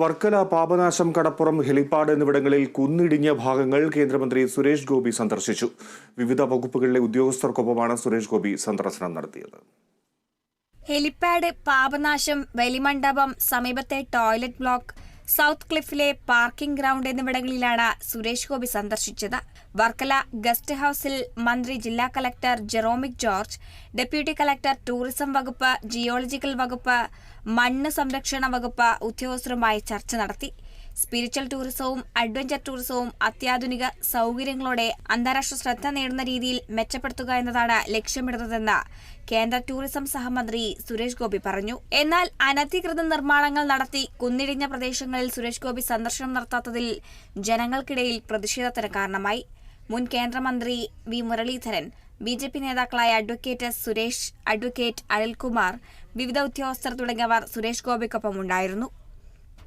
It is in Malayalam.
വർക്കല പാപനാശം കടപ്പുറം ഹെലിപ്പാഡ് എന്നിവിടങ്ങളിൽ കുന്നിടിഞ്ഞ ഭാഗങ്ങൾ കേന്ദ്രമന്ത്രി സുരേഷ് ഗോപി സന്ദർശിച്ചു. വിവിധ വകുപ്പുകളിലെ ഉദ്യോഗസ്ഥർക്കൊപ്പമാണ് സുരേഷ് ഗോപി സന്ദർശനം നടത്തിയത്. ഹെലിപ്പാഡ് പാപനാശം വലിമണ്ഡപം സമീപത്തെ ടോയ്ലറ്റ് ബ്ലോക്ക് സൗത്ത് ക്ലിഫിലെ പാർക്കിംഗ് ഗ്രൗണ്ട് എന്നിവിടങ്ങളിലാണ് സുരേഷ് ഗോപി സന്ദർശിച്ചത്. വർക്കല ഗസ്റ്റ് ഹൌസിൽ മന്ത്രി ജില്ലാ collector Jeromic George deputy collector tourism വകുപ്പ് ജിയോളജിക്കൽ വകുപ്പ് മണ്ണ് സംരക്ഷണ വകുപ്പ് ഉദ്യോഗസ്ഥരുമായി ചർച്ച നടത്തി. സ്പിരിച്വൽ ടൂറിസവും അഡ്വഞ്ചർ ടൂറിസവും അത്യാധുനിക സൗകര്യങ്ങളോടെ അന്താരാഷ്ട്ര ശ്രദ്ധ നേടുന്ന രീതിയിൽ മെച്ചപ്പെടുത്തുക എന്നതാണ് ലക്ഷ്യമിടുന്നതെന്ന് കേന്ദ്ര ടൂറിസം സഹമന്ത്രി സുരേഷ് ഗോപി പറഞ്ഞു. എന്നാൽ അനധികൃത നിർമ്മാണങ്ങൾ നടത്തി കുന്നിടിഞ്ഞ പ്രദേശങ്ങളിൽ സുരേഷ് ഗോപി സന്ദർശനം നടത്താത്തതിൽ ജനങ്ങൾക്കിടയിൽ പ്രതിഷേധത്തിന് കാരണമായി. മുൻ കേന്ദ്രമന്ത്രി V Muraleedharan B J P നേതാക്കളായ അഡ്വക്കേറ്റ് സുരേഷ് അഡ്വക്കേറ്റ് അനിൽകുമാർ വിവിധ ഉദ്യോഗസ്ഥർ തുടങ്ങിയവർ സുരേഷ് ഗോപിക്കൊപ്പം ഉണ്ടായിരുന്നു.